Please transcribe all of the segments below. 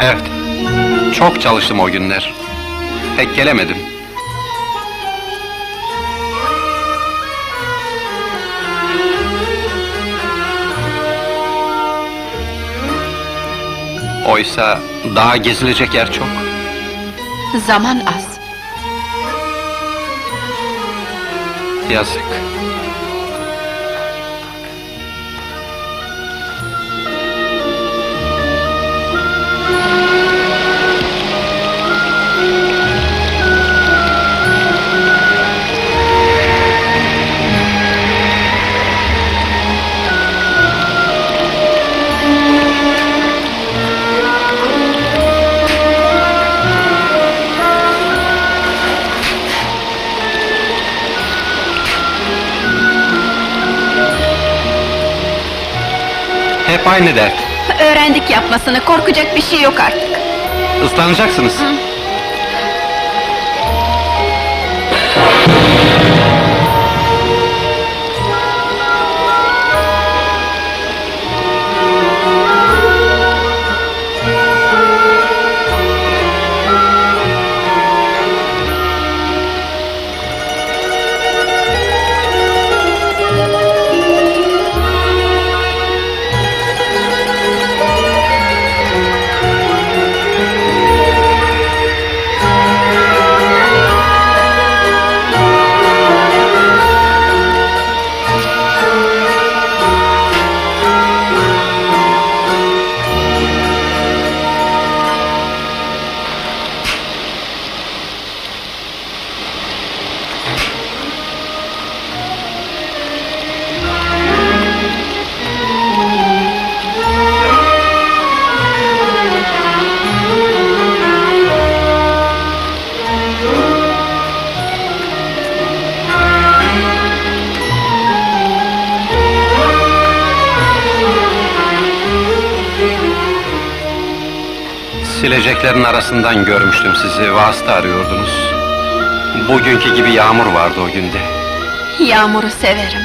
Evet. Çok çalıştım o günler. Pek gelemedim. Oysa daha gezilecek yer çok. Zaman az. Yazık. Hep aynı dert. Öğrendik yapmasını, korkacak bir şey yok artık. Islanacaksınız. Sileceklerin arasından görmüştüm sizi, vasıta arıyordunuz. Bugünkü gibi yağmur vardı o günde. Yağmuru severim.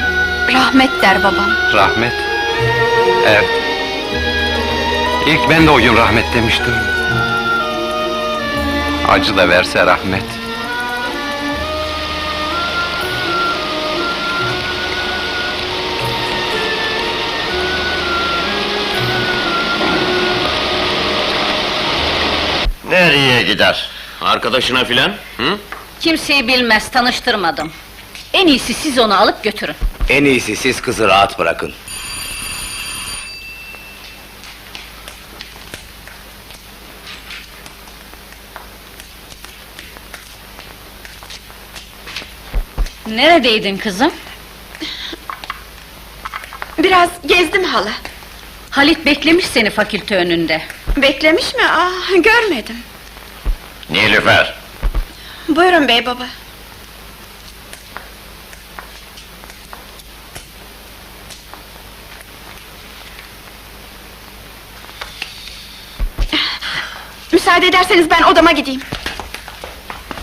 Rahmet der babam. Rahmet. Evet. İlk ben de o gün rahmet demiştim. Acı da verse rahmet. Nereye gider? Arkadaşına filan? Hı? Kimseyi bilmez, tanıştırmadım. En iyisi siz onu alıp götürün. En iyisi siz kızı rahat bırakın. Neredeydin kızım? Biraz gezdim hala. Halit beklemiş seni fakülte önünde. Beklemiş mi? Aa, görmedim. Nilüfer, Buyurun bey baba. Müsaade ederseniz ben odama gideyim.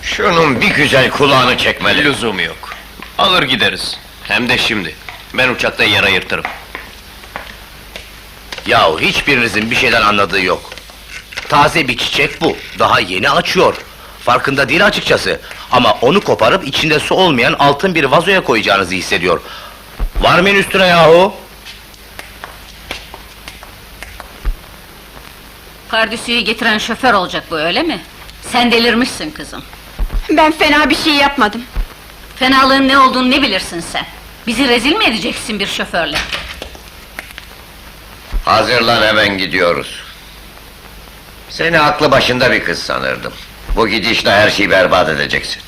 şunun bir güzel kulağını çekmeli. Lüzumu yok. Alır gideriz. Hem de şimdi. Ben uçakta yer ayırtırım. Yahu hiçbirinizin bir şeyden anladığı yok. Taze bir çiçek bu, daha yeni açıyor. Farkında değil açıkçası. Ama onu koparıp içinde su olmayan altın bir vazoya koyacağınızı hissediyor. Var mı üstüne yahu? Pardüsüyü getiren şoför olacak bu öyle mi? Sen delirmişsin kızım. Ben fena bir şey yapmadım. Fenalığın ne olduğunu ne bilirsin sen? Bizi rezil mi edeceksin bir şoförle? Hazırlan hemen gidiyoruz. Seni aklı başında bir kız sanırdım. Bu gidişle her şeyi berbat edeceksin.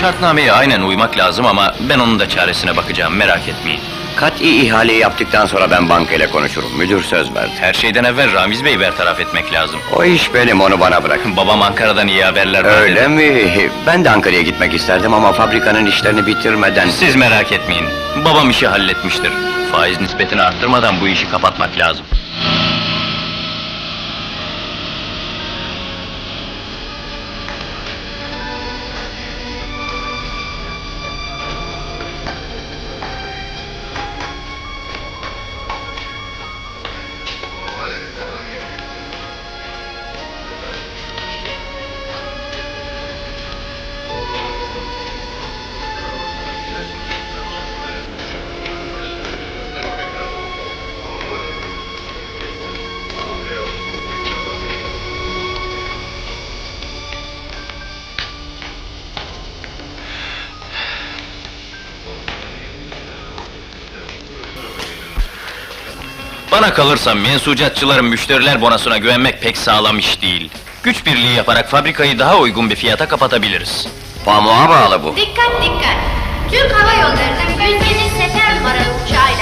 Şartnameye aynen uymak lazım ama ben onun da çaresine bakacağım, merak etmeyin. Kat'i ihaleyi yaptıktan sonra ben bankayla konuşurum. Müdür söz verdi. Her şeyden evvel Ramiz Bey bertaraf etmek lazım. O iş benim, onu bana bırakın. Babam Ankara'dan iyi haberler var Öyle dedi. mi? Ben de Ankara'ya gitmek isterdim ama fabrikanın işlerini bitirmeden... Siz merak etmeyin, babam işi halletmiştir. Faiz nispetini arttırmadan bu işi kapatmak lazım. Bana kalırsa mensucatçıların müşteriler bonusuna güvenmek pek sağlam iş değil. Güç birliği yaparak fabrikayı daha uygun bir fiyata kapatabiliriz. Pamuğa bağlı bu. Dikkat dikkat! Türk Hava Yolları'nın 107 sefer numaralı uçağı